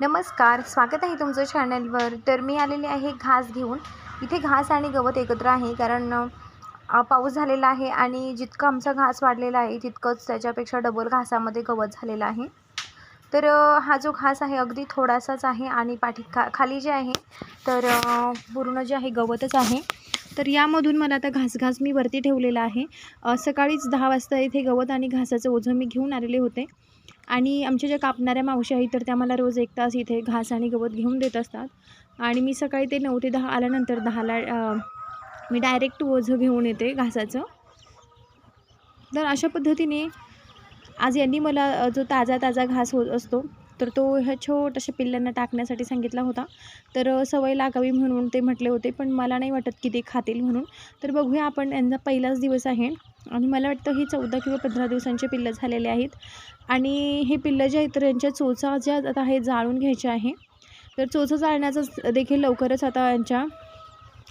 नमस्कार स्वागत आहे तुमचं चॅनलवर तर मी आलेले आहे घास घेऊन. इथे घास आणि गवत एकत्र आहे कारण पाऊस झालेला आहे आणि जितकं आमचा घास वाढलेला आहे तितकंच त्याच्यापेक्षा डबल घासामध्ये गवत झालेलं आहे. तर हा जो घास आहे अगदी थोडासाच आहे आणि पाठी खा खाली जे आहे तर पूर्ण जे आहे गवतच आहे. तर यामधून मला आता घास घास मी वरती ठेवलेला आहे. सकाळीच दहा वाजता इथे गवत आणि घासाचं ओझं मी घेऊन आलेले होते. आणि आमच्या ज्या कापणाऱ्या मावशी आहेत तर त्या मला रोज एक तास इथे घास आणि गवत घेऊन देत असतात. आणि मी सकाळी ते नऊ ते दहा आल्यानंतर दहाला मी डायरेक्ट ओझं घेऊन येते घासाचं. तर अशा पद्धतीने आज यांनी मला जो ताजा ताजा घास होत असतो तर तो ह्या छोट्याशा पिल्लांना टाकण्यासाठी सांगितला होता. तर सवय लागावी म्हणून ते म्हटले होते पण मला नाही वाटत की ते खातील म्हणून. तर बघूया आपण यांचा पहिलाच दिवस आहे. आणि मला वाटतं ही चौदा किंवा पंधरा दिवसांचे पिल्लं झालेले आहेत. आणि हे पिल्लं जे आहेत तर यांच्या चोचा ज्या आता हे जाळून घ्यायच्या आहे. तर चोचा जाळण्याचं देखील लवकरच आता यांच्या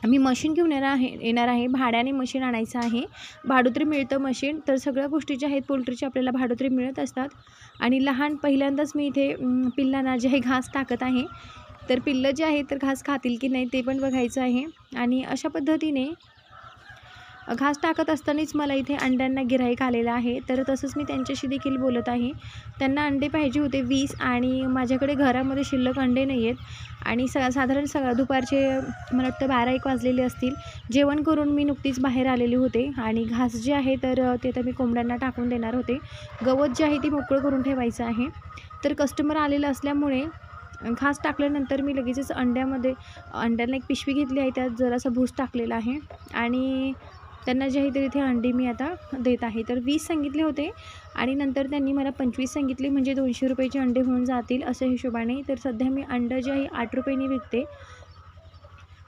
मी मशीन घेऊन येणार आहे येणार आहे. भाड्याने मशीन आणायचं आहे. भाडोत्री मिळतं मशीन. तर सगळ्या गोष्टी ज्या आहेत पोल्ट्रीच्या आपल्याला भाडोत्री मिळत असतात. आणि लहान पहिल्यांदाच मी इथे पिल्लांना जे आहे घास टाकत आहे. तर पिल्लं जे आहे तर घास खातील की नाही ते पण बघायचं आहे. आणि अशा पद्धतीने घास टाकत असतानाच मला इथे अंड्यांना गिराईक आलेलं आहे. तर तसंच मी त्यांच्याशी देखील बोलत आहे. त्यांना अंडे पाहिजे होते वीस आणि माझ्याकडे घरामध्ये शिल्लक अंडे नाही आहेत. आणि स साधारण सगळं दुपारचे मला वाटतं बारा एक वाजलेले असतील. जेवण करून मी नुकतीच बाहेर आलेले होते. आणि घास जे आहे तर ते तर मी कोंबड्यांना टाकून देणार होते. गवत जे आहे ते मोकळं करून ठेवायचं आहे. तर कस्टमर आलेलं असल्यामुळे घास टाकल्यानंतर मी लगेचच अंड्यामध्ये अंड्यांना एक पिशवी घेतली आहे. त्यात जरासा भूस टाकलेला आहे. आणि त्यांना जे आहे ते इथे अंडी मी आता देत आहे. तर वीस सांगितले होते आणि नंतर त्यांनी मला पंचवीस सांगितले म्हणजे दोनशे रुपयाचे अंडे होऊन जातील अशा हिशोबाने. तर सध्या मी अंडं जे आहे आठ रुपयाने विकते.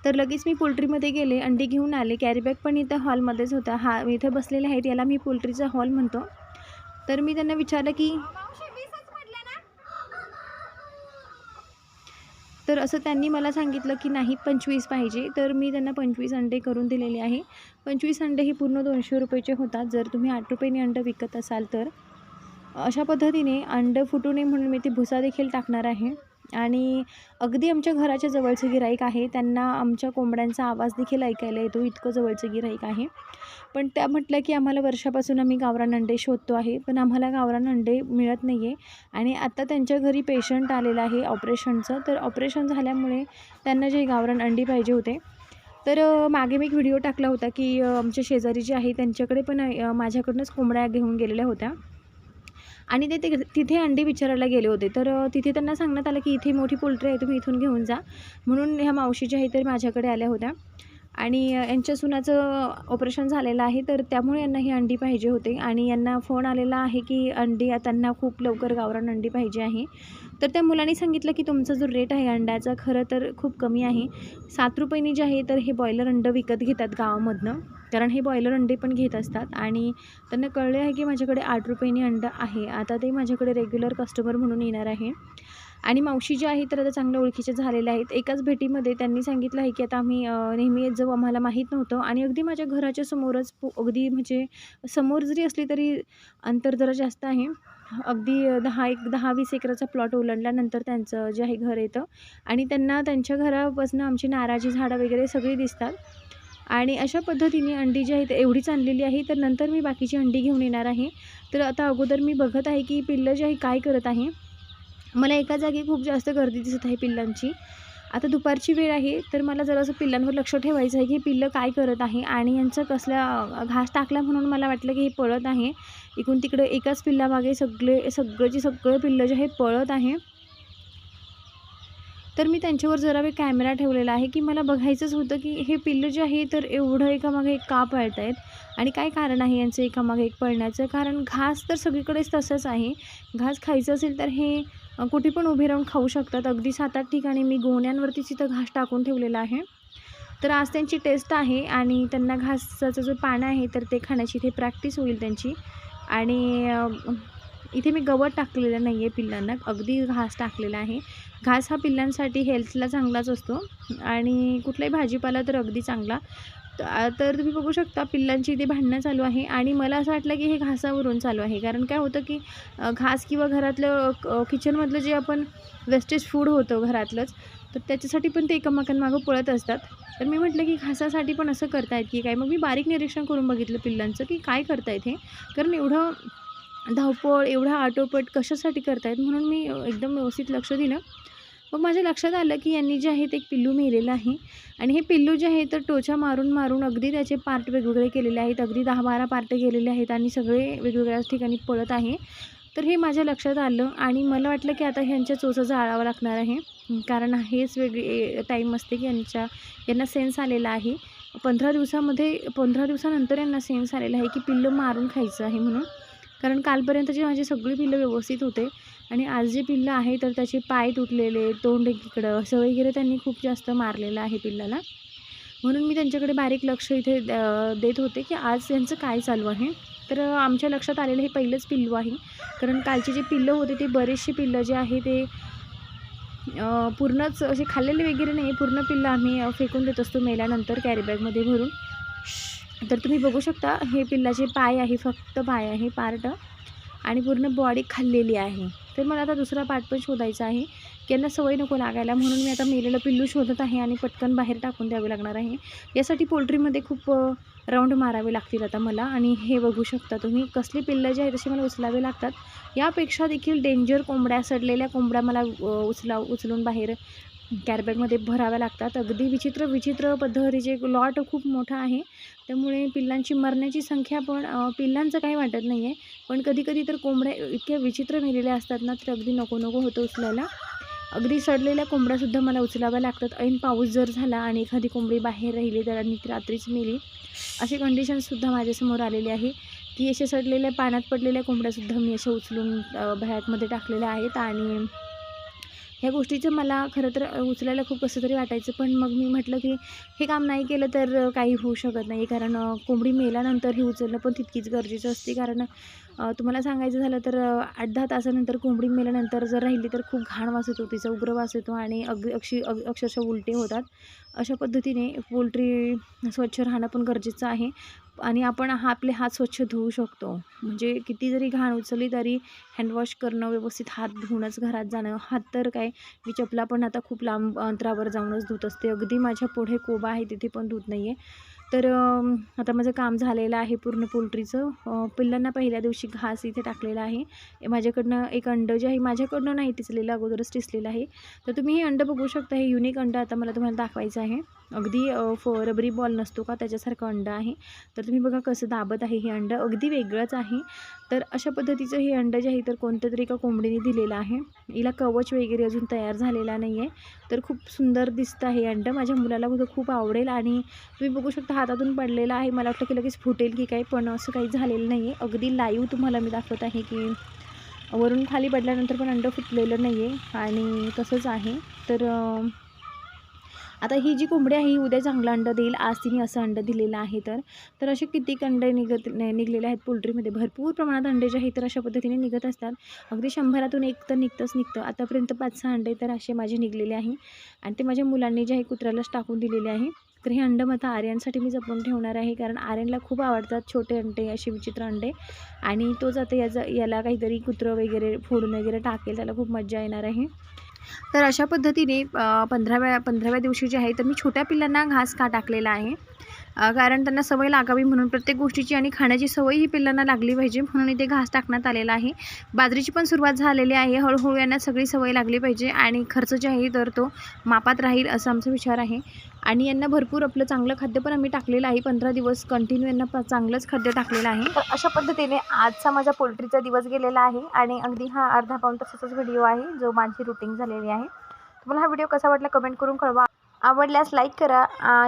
तर लगेच मी पोल्ट्रीमध्ये गेले अंडी घेऊन आले. कॅरीबॅग पण इथं हॉलमध्येच होता. हा इथं बसलेले आहेत याला मी पोल्ट्रीचा हॉल म्हणतो. तर मी त्यांना विचारलं की तर असं त्यांनी मला सांगितलं की नाही पंचवीस पाहिजे. तर मी त्यांना पंचवीस अंडे करून दिलेले आहे. पंचवीस अंडे हे पूर्ण दोनशे रुपयेचे होतात. जर तुम्ही आठ रुपयाने अंडं विकत असाल तर. अशा पद्धतीने अंडं फुटू नये म्हणून मी ते भुसा देखील टाकणार आहे. आणि अगदी आमच्या घराच्या जवळचं गिराईक आहे त्यांना आमच्या कोंबड्यांचा आवाज देखील ऐकायला येतो. इतकं जवळचं गिराईक आहे. पण त्या म्हटलं की आम्हाला वर्षापासून आम्ही गावरान अंडे शोधतो आहे पण आम्हाला गावरान अंडे मिळत नाही आहे आणि आत्ता त्यांच्या घरी पेशंट आलेलं आहे ऑपरेशनचं. तर ऑपरेशन झाल्यामुळे त्यांना जे गावरान अंडी पाहिजे होते. तर मागे मी एक व्हिडिओ टाकला होता की आमच्या शेजारी जे आहे त्यांच्याकडे पण माझ्याकडूनच कोंबड्या घेऊन गेलेल्या होत्या. आणि ते ते तिथे अंडी विचारायला गेले होते. तर तिथे त्यांना सांगण्यात आलं की इथे मोठी पोल्ट्री आहे तुम्ही इथून घेऊन जा. म्हणून ह्या मावशीच्या आहे तर माझ्याकडे आल्या होत्या. आणि यांच्या सुनाचं ऑपरेशन झालेलं आहे तर त्यामुळे यांना ही अंडी पाहिजे होते. आणि यांना फोन आलेला आहे की अंडी त्यांना खूप लवकर गावरान अंडी पाहिजे आहे. तर त्या मुलाने सांगितलं की तुमचा जो रेट आहे अंड्याचा खरं तर खूप कमी आहे. सात रुपयांनी जे आहे तर हे बॉयलर अंडं विकत घेतात गावामधनं. कारण हे बॉयलर अंडे पण घेत असतात आणि त्यांना कळले आहे की माझ्याकडे आठ रुपयांनी अंडं आहे. आता ते माझ्याकडे रेग्युलर कस्टमर म्हणून येणार आहे. आणि मावशी जे आहेत तर आता चांगल्या ओळखीचे झालेले आहेत. एकाच भेटीमध्ये त्यांनी सांगितलं आहे की आता आम्ही नेहमी येत जाऊ आम्हाला माहीत नव्हतं. आणि अगदी माझ्या घराच्या समोरच पु- अगदी म्हणजे समोर जरी असली तरी अंतर जरा जास्त आहे. अगदी दहा एक दहा वीस एकराचा प्लॉट ओलांडल्यानंतर त्यांचं जे आहे घर येतं. आणि त्यांना त्यांच्या घरापासून आमची नाराजी झाडं वगैरे सगळी दिसतात. आणि अशा पद्धतीने अंडी जी आहेत एवढीच आणलेली आहे. तर नंतर मी बाकीची अंडी घेऊन येणार आहे. तर आता अगोदर मी बघत आहे की पिल्लं जे आहे काय करत आहे. मला एका जागी खूप जास्त गर्दी दिसत आहे पिल्लांची. आता दुपारची वेळ आहे तर मला जरासं पिल्लांवर लक्ष ठेवायचं आहे की पिल्लं काय करत आहे आणि यांचं कसल्या घास टाकला म्हणून मला वाटलं की हे पळत आहे. इकडून तिकडे एकाच पिल्लामागे सगळे सगळेचे सगळे पिल्लं जे आहे पळत आहे. तर मी त्यांच्यावर जरा वेळ कॅमेरा ठेवलेला आहे की मला बघायचंच होतं की हे पिल्लं जे आहे तर एवढं एकामागे एक का पळत आहेत आणि काय कारण आहे यांचं एकामागे एक पळण्याचं? कारण घास तर सगळीकडेच तसंच आहे. घास खायचं असेल तर हे कुठे पण उभे राहून खाऊ शकतात. अगदी सात आठ ठिकाणी मी गोण्यांवरतीच इथं घास टाकून ठेवलेला आहे. तर आज त्यांची टेस्ट आहे आणि त्यांना घासाचं जो पानं आहे तर ते खाण्याची इथे प्रॅक्टिस होईल त्यांची. आणि इथे मी गवत टाकलेलं नाही आहे पिल्लांना. अगदी घास टाकलेला आहे. घास हा पिल्लांसाठी हेल्थला चांगलाच असतो. आणि कुठलाही भाजीपाला तर अगदी चांगला. तर तुम्ही बघू शकता पिल्लांची इथे भांडणं चालू आहे आणि मला असं वाटलं की हे घासावरून चालू आहे. कारण काय होतं की घास किंवा घरातलं क- किचनमधलं जे आपण वेस्टेज फूड होतं घरातलंच तर त्याच्यासाठी पण ते एकमेकांमागं पळत असतात. तर मी म्हटलं की घासासाठी पण असं करतायत की काय? मग मी बारीक निरीक्षण करून बघितलं पिल्लांचं की काय करतायत हे. कारण एवढं धावपळ एवढा आटोपट कशासाठी करतायत? म्हणून मी एकदम व्यवस्थित लक्ष दिलं. मग माझ्या लक्षात आलं की यांनी जे आहे ते एक पिल्लू मेलेलं आहे. आणि हे पिल्लू जे आहे तर टोचा मारून मारून अगदी त्याचे पार्ट वेगवेगळे केलेले आहेत. अगदी दहा बारा पार्ट गेलेले आहेत आणि सगळे वेगवेगळ्या ठिकाणी पळत आहे. तर हे माझ्या लक्षात आलं आणि मला वाटलं की आता ह्यांच्या चोचा जाळावं लागणार आहे. कारण हेच वेगळे टाईम असते की यांच्या यांना सेन्स आलेला आहे. पंधरा दिवसामध्ये पंधरा दिवसानंतर यांना सेन्स आलेला आहे की पिल्लं मारून खायचं आहे म्हणून. कारण कालपर्यंतचे माझे सगळे पिल्लं व्यवस्थित होते आणि आज जे पिल्लं आहे तर त्याचे पाय तुटलेले तोंड इकडं असं वगैरे त्यांनी खूप जास्त मारलेलं आहे पिल्लाला. म्हणून मी त्यांच्याकडे बारीक लक्ष इथे देत होते की आज यांचं काय चालू आहे. तर आमच्या लक्षात आलेलं हे पहिलंच पिल्लू आहे. कारण कालचे जे पिल्लं होते ते बरेचसे पिल्लं जे आहे ते पूर्णच असे खाल्लेले वगैरे नाही पूर्ण पिल्लं आम्ही फेकून देत असतो मेल्यानंतर कॅरीबॅगमध्ये भरून. तर तुम्ही बघू शकता हे पिल्लाचे पाय आहे फक्त पाय आहे पार्ट आणि पूर्ण बॉडी खाल्लेली आहे. तर मला आता दुसरा पार्ट पण शोधायचा आहे. त्यांना सवय नको लागायला म्हणून मी आता मेलेलं पिल्लू शोधत आहे आणि पटकन बाहेर टाकून द्यावे लागणार आहे. यासाठी पोल्ट्रीमध्ये खूप राऊंड मारावे लागतील आता मला. आणि हे बघू शकता तुम्ही कसली पिल्लं जे आहे तसे मला उचलावे लागतात. यापेक्षा देखील डेंजर कोंबड्या सडलेल्या कोंबड्या मला उचला उचलून बाहेर कॅरबॅगमध्ये भराव्या लागतात. अगदी विचित्र विचित्र पद्धतीचे लॉट खूप मोठा आहे. त्यामुळे पिल्लांची मरण्याची संख्या पण पिल्लांचं काही वाटत नाही आहे पण कधीकधी तर कोंबड्या इतक्या विचित्र मेलेल्या असतात ना तर अगदी नको नको होतं उचलायला. अगदी सडलेल्या कोंबड्यासुद्धा मला उचलाव्या लागतात. ऐन पाऊस जर झाला आणि एखादी कोंबडी बाहेर राहिली तर आणि ती रात्रीच मेली. अशी कंडिशनसुद्धा माझ्यासमोर आलेली आहे. की अशा सडलेल्या पाण्यात पडलेल्या कोंबड्यासुद्धा मी अशा उचलून बॅगमध्ये टाकलेल्या आहेत आणि ह्या गोष्टीचं मला खरं तर उचलायला खूप कसं तरी वाटायचं. पण मग मी म्हटलं की हे काम नाही केलं तर काही होऊ शकत नाही. कारण कोंबडी मेल्यानंतर हे उचलणं पण तितकीच गरजेचं असते. कारण तुम्हाला सांगायचं झालं तर आठ दहा तासानंतर कोंबडी मेल्यानंतर जर राहिली तर खूप घाण वास येतो तिचा उग्र वास येतो आणि अग अक्षी अग अक्षरशः उलटे होतात. अशा पद्धतीने पोल्ट्री स्वच्छ राहणं पण गरजेचं आहे. आणि आपण हा आपले हात स्वच्छ धुवू शकतो. म्हणजे किती जरी घाण उचलली तरी हँडवॉश करणं व्यवस्थित हात धुवूनच घरात जाणं हात तर काय मी चपला पण आता खूप लांब अंतरावर जाऊनच धुत असते. अगदी माझ्या पुढे कोबा आहे तिथे पण धुत नाही आहे तर आता माझं काम झालेलं आहे पूर्ण पोल्ट्रीचं. पिल्लांना पहिल्या दिवशी घास इथे टाकलेला आहे. माझ्याकडनं एक अंडं जे आहे माझ्याकडनं नाही टिचलेलं अगोदरच टिचलेलं आहे. तर तुम्ही हे अंडं बघू शकता हे युनिक अंडं आता मला तुम्हाला दाखवायचं आहे. अगदी अ, फ रबरी बॉल नसतो का त्याच्यासारखं अंडं आहे. तर तुम्ही बघा कसं दाबत आहे हे अंडं. अगदी वेगळंच आहे. तर अशा पद्धतीचं हे अंडं जे आहे तर कोणत्या तरी एका कोंबडीने दिलेलं आहे. हिला कवच वगैरे अजून तयार झालेला नाही आहे तर खूप सुंदर दिसतं हे अंडं. माझ्या मुलाला खूप आवडेल आणि तुम्ही बघू शकता हातातून पडलेलं आहे. मला वाटतं की लगेच फुटेल की काय पण असं काही झालेलं नाही आहे अगदी लाईव्ह तुम्हाला मी दाखवत आहे की वरून खाली पडल्यानंतर पण अंडं फुटलेलं नाही आहे आणि तसंच आहे. तर आता ही जी कोंबडी आहे ही उद्या चांगलं अंडं देईल. आज तिने असं अंडं दिलेलं आहे तर. तर असे कितीक अंडे निघत निघलेले आहेत पोल्ट्रीमध्ये. भरपूर प्रमाणात अंडे जे आहेत तर अशा पद्धतीने निघत असतात. अगदी शंभरातून एक तर निघतंच निघतं. आतापर्यंत पाच सहा अंडे तर असे माझे निघलेले आहे. आणि ते माझ्या मुलांनी जे आहे कुत्र्यालाच टाकून दिलेले आहे. तर हे अंडं मग आर्यनसाठी मी जपून ठेवणार आहे कारण आर्यनला खूप आवडतात छोटे अंडे असे विचित्र अंडे. आणि तोच आता याचा याला काहीतरी कुत्रं वगैरे फोडून वगैरे टाकेल त्याला खूप मजा येणार आहे. तर अशा पद्धतीने पंधराव्या पंधराव्या दिवशी जे आहे तर मी छोट्या पिल्लांना घास का टाकलेला आहे. कारण त्यांना सवय लागावी म्हणून प्रत्येक गोष्टीची आणि खाण्याची सवय ही पिल्लांना लागली पाहिजे म्हणून इथे घास टाकण्यात आलेला आहे. बाजरीची पण सुरुवात झालेली आहे. हळूहळू यांना सगळी सवय लागली पाहिजे आणि खर्च जे आहे तर तो मापात राहील असा आमचा विचार आहे. आणि यांना भरपूर आपलं चांगलं खाद्य पण आम्ही टाकलेलं आहे. पंधरा दिवस कंटिन्यू यांना चांगलंच खाद्य टाकलेलं आहे. तर अशा पद्धतीने आजचा माझा पोल्ट्रीचा दिवस गेलेला आहे आणि अगदी हा अर्धा पाऊण तासाचाच व्हिडिओ आहे जो माझी रुटीन झालेली आहे. तुम्हाला हा व्हिडिओ कसा वाटला कमेंट करून कळवा. आवडल्यास लाईक करा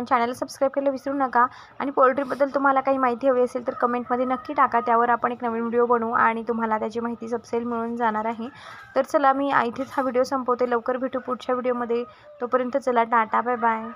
चॅनलला सबस्क्राईब करायला विसरू नका. आणि पोल्ट्रीबद्दल तुम्हाला काही माहिती हवी असेल तर कमेंटमध्ये नक्की टाका. त्यावर आपण एक नवीन व्हिडिओ बनवू आणि तुम्हाला त्याची माहिती सबसेल मिळून जाणार आहे. तर चला मी इथेच हा व्हिडिओ संपवते. लवकर भेटू पुढच्या व्हिडिओमध्ये तोपर्यंत चला टाटा बाय बाय